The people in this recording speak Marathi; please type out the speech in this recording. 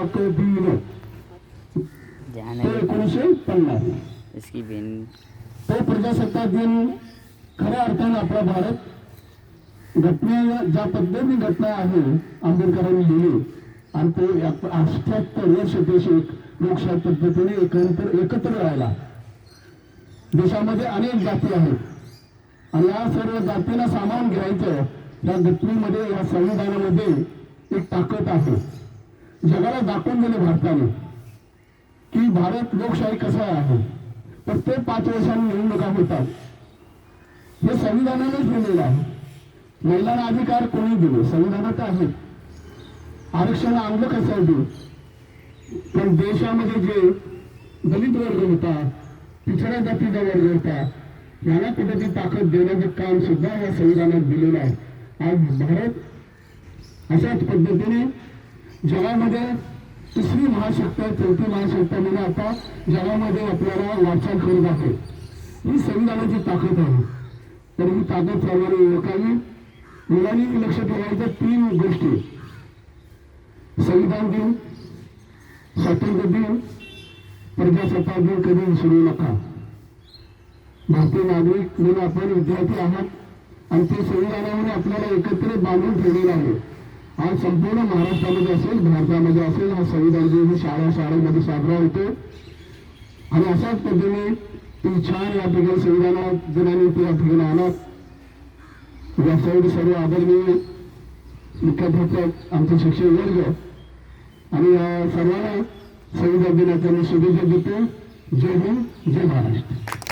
प्रजासत्ताक दिन एकोणीसशे पन्नास. इसकी तो प्रजासत्ताक दिन खऱ्या अर्थाने आपला भारत घटने ज्या पद्धतीने घटना आहे आंबेडकरांनी लिहिली. आणि तो अठ्याहत्तर वर्ष देश एक लोकशाही पद्धतीने एकत्र एकत्र राहिला. देशामध्ये अनेक जाती आहेत. आणि या सर्व जातींना सामावून घ्यायचं या घटनेमध्ये या संविधानामध्ये एक ताकद आहे. जगाला दाखवून दिले भारताने की भारत लोकशाही कसा आहे. प्रत्येक पाच वर्षांनी निवडणुका होतात. हे संविधानानेच दिलेलं आहे. महिलांना अधिकार कोणी दिले संविधानात आहे. आरक्षण आणलं कशासाठी पण देशामध्ये जे दलित वर्ग होता पिछड्या जातीचा वर्ग होता यांना कुठे ती ताकद देण्याचं काम सुद्धा या संविधानात दिलेलं आहे. आज भारत अशाच पद्धतीने जगामध्ये तिसरी महाशक्ती चौथी महाशक्ती म्हणजे आता जगामध्ये आपल्याला वाटचाल करत आहे ही संविधानाची ताकद आहे. तर ही ताकद सर्वांनी ओळखावी मुलांनी लक्ष ठेवायचं तीन गोष्टी. संविधान दिन स्वातंत्र्य दिन प्रजासत्ताक दिन कधी विसरू नका. भारतीय नागरिक म्हणून आपण विद्यार्थी आहात आणि ते संविधानामध्ये आपल्याला एकत्र बांधून ठेवलेलं आहे. आज संपूर्ण महाराष्ट्रामध्ये असेल भारतामध्ये असेल हा संविधान दिन शाळा शाळेमध्ये साजरा होतो. आणि अशाच पद्धतीने तुम्ही छान या ठिकाणी संविधान दिनानिमित्त या ठिकाणी आलात. यासाठी सर्व आदरणीय मुख्याध्यापक आमचे शिक्षक वर्ग आणि या सर्वांना संविधान दिनाच्या मी शुभेच्छा देतो. जय हिंद जय महाराष्ट्र.